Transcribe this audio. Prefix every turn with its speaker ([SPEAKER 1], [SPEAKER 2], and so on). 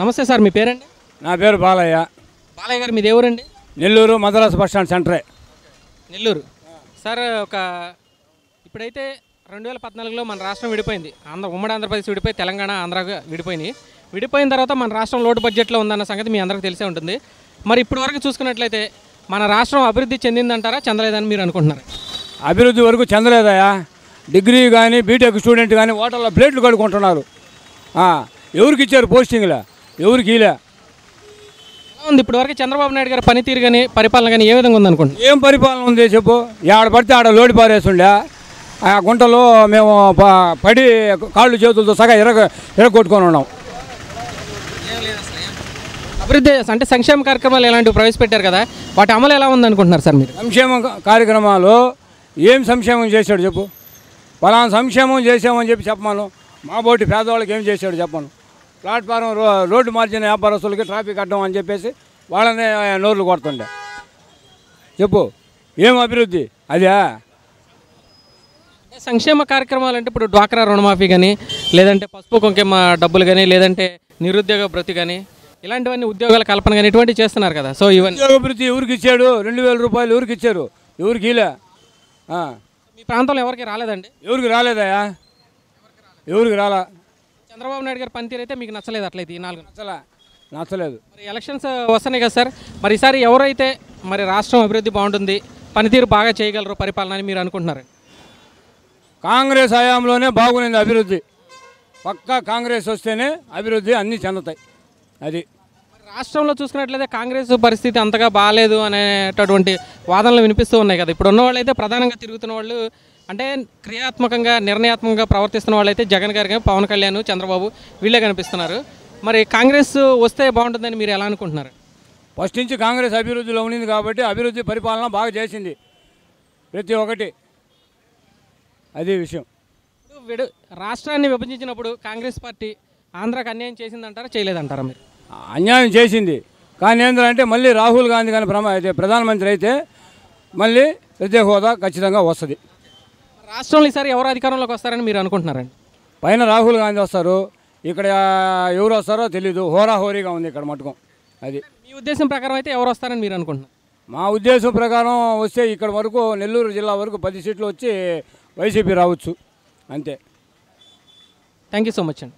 [SPEAKER 1] నమస్తే సార్ మీ పేరండి?
[SPEAKER 2] నా పేరు బాలయ్య.
[SPEAKER 1] బాలయ్య గారు మీది ఎవరండి?
[SPEAKER 2] నెల్లూరు మద్రాసు బస్ స్టాండ్ సెంటరే.
[SPEAKER 1] నెల్లూరు. సార్ ఒక ఇప్పుడైతే రెండు వేల పద్నాలుగులో మన రాష్ట్రం విడిపోయింది. ఆంధ్ర ఉమ్మడి ఆంధ్రప్రదేశ్ విడిపోయి తెలంగాణ ఆంధ్ర విడిపోయినాయి. విడిపోయిన తర్వాత మన రాష్ట్రం లోటు బడ్జెట్లో ఉందన్న సంగతి మీ అందరికీ తెలిసే ఉంటుంది. మరి ఇప్పటి వరకు చూసుకున్నట్లయితే మన రాష్ట్రం అభివృద్ధి చెందిందంటారా చెందలేదని మీరు అనుకుంటున్నారు?
[SPEAKER 2] అభివృద్ధి వరకు చెందలేదయా డిగ్రీ కానీ బీటెక్ స్టూడెంట్ కానీ హోటల్లో ప్లేట్లు కడుక్కుంటున్నారు. ఎవరికి ఇచ్చారు పోస్టింగ్లా? ఎవరికి ఇలా
[SPEAKER 1] ఎలా ఉంది ఇప్పటి వరకు చంద్రబాబు నాయుడు గారి పనితీరు కానీ పరిపాలన కానీ ఏ విధంగా ఉందనుకుంటున్నారు
[SPEAKER 2] ఏం పరిపాలన ఉంది చెప్పు? ఆడ పడితే ఆడ లోడి పారేస్తుండే. ఆ గుంటలో మేము పడి కాళ్ళు చేతులతో సగా ఎరగ ఎరగొట్టుకొని ఉన్నాం.
[SPEAKER 1] అభివృద్ధి అంటే సంక్షేమ కార్యక్రమాలు ఎలాంటివి ప్రవేశపెట్టారు కదా వాటి అమలు ఎలా ఉందనుకుంటున్నారు సార్ మీరు?
[SPEAKER 2] సంక్షేమ కార్యక్రమాలు ఏం సంక్షేమం చేశాడు చెప్పు? పలానా సంక్షేమం చేసామని చెప్పి చెప్పమాను. మా బోటి పేదవాళ్ళకి ఏం చేశాడు చెప్పను ప్లాట్ఫారం రోడ్డు మార్చిన వ్యాపారస్తులకి ట్రాఫిక్ అడ్డం అని చెప్పేసి వాళ్ళనే నోర్లు కొడుతుండే. చెప్పు ఏం అభివృద్ధి? అదే.
[SPEAKER 1] సంక్షేమ కార్యక్రమాలు అంటే ఇప్పుడు డ్వాక్రా రుణమాఫీ కానీ లేదంటే పసుపు కుంకుమ డబ్బులు కానీ లేదంటే నిరుద్యోగ భృతి కానీ ఇలాంటివన్నీ ఉద్యోగాల కల్పన కానీ ఇటువంటివి చేస్తున్నారు కదా. సో ఇవన్నీ
[SPEAKER 2] ఉద్యోగ భృతి ఎవరికి ఇచ్చాడు? రెండు వేల రూపాయలు ఎవరికి ఇచ్చారు? ఎవరికి ఇలా
[SPEAKER 1] మీ ప్రాంతంలో ఎవరికి రాలేదండి?
[SPEAKER 2] ఎవరికి రాలేదయా ఎవరికి రాలా?
[SPEAKER 1] చంద్రబాబు నాయుడు గారి పనితీరు అయితే మీకు నచ్చలేదు అట్లయితే ఈ నాలుగు
[SPEAKER 2] నచ్చలా నచ్చలేదు.
[SPEAKER 1] మరి ఎలక్షన్స్ వస్తున్నాయి కదా సార్. మరి ఈసారి ఎవరైతే మరి రాష్ట్రం అభివృద్ధి బాగుంటుంది పనితీరు బాగా చేయగలరు పరిపాలన అని మీరు అనుకుంటున్నారు?
[SPEAKER 2] కాంగ్రెస్ హయాంలోనే బాగుంది అభివృద్ధి. పక్కా కాంగ్రెస్ వస్తేనే అభివృద్ధి అన్నీ చెందుతాయి. అది.
[SPEAKER 1] రాష్ట్రంలో చూసుకున్నట్లయితే కాంగ్రెస్ పరిస్థితి అంతగా బాగాలేదు అనేటటువంటి వాదనలు వినిపిస్తూ ఉన్నాయి కదా. ఇప్పుడు ఉన్న వాళ్ళు అయితే ప్రధానంగా తిరుగుతున్న వాళ్ళు అంటే క్రియాత్మకంగా నిర్ణయాత్మకంగా ప్రవర్తిస్తున్న వాళ్ళు అయితే జగన్ గారు పవన్ కళ్యాణ్ చంద్రబాబు వీళ్ళే కనిపిస్తున్నారు. మరి కాంగ్రెస్ వస్తే బాగుంటుందని మీరు ఎలా అనుకుంటున్నారు?
[SPEAKER 2] ఫస్ట్ నుంచి కాంగ్రెస్ అభివృద్ధిలో ఉండింది కాబట్టి అభివృద్ధి పరిపాలన బాగా చేసింది. ప్రతి ఒక్కటి. అదే విషయం.
[SPEAKER 1] విడు రాష్ట్రాన్ని విభజించినప్పుడు కాంగ్రెస్ పార్టీ ఆంధ్రాకి అన్యాయం చేసిందంటారా చేయలేదంటారా మీరు?
[SPEAKER 2] అన్యాయం చేసింది. కానీ ఏంటంటే మళ్ళీ రాహుల్ గాంధీ కానీ ప్రమా అయితే ప్రధానమంత్రి అయితే మళ్ళీ ప్రత్యేక హోదా ఖచ్చితంగా వస్తుంది.
[SPEAKER 1] రాష్ట్రంలో ఈసారి ఎవరు అధికారంలోకి వస్తారని మీరు అనుకుంటున్నారండి?
[SPEAKER 2] పైన రాహుల్ గాంధీ వస్తారు. ఇక్కడ ఎవరు వస్తారో తెలీదు. హోరాహోరీగా ఉంది ఇక్కడ మటుకం. అది.
[SPEAKER 1] మీ ఉద్దేశం ప్రకారం అయితే ఎవరు వస్తారని మీరు అనుకుంటున్నారు?
[SPEAKER 2] మా ఉద్దేశం ప్రకారం వస్తే ఇక్కడ వరకు నెల్లూరు జిల్లా వరకు పది సీట్లు వచ్చి వైసీపీ రావచ్చు. అంతే.
[SPEAKER 1] థ్యాంక్ యూ సో మచ్ అండి.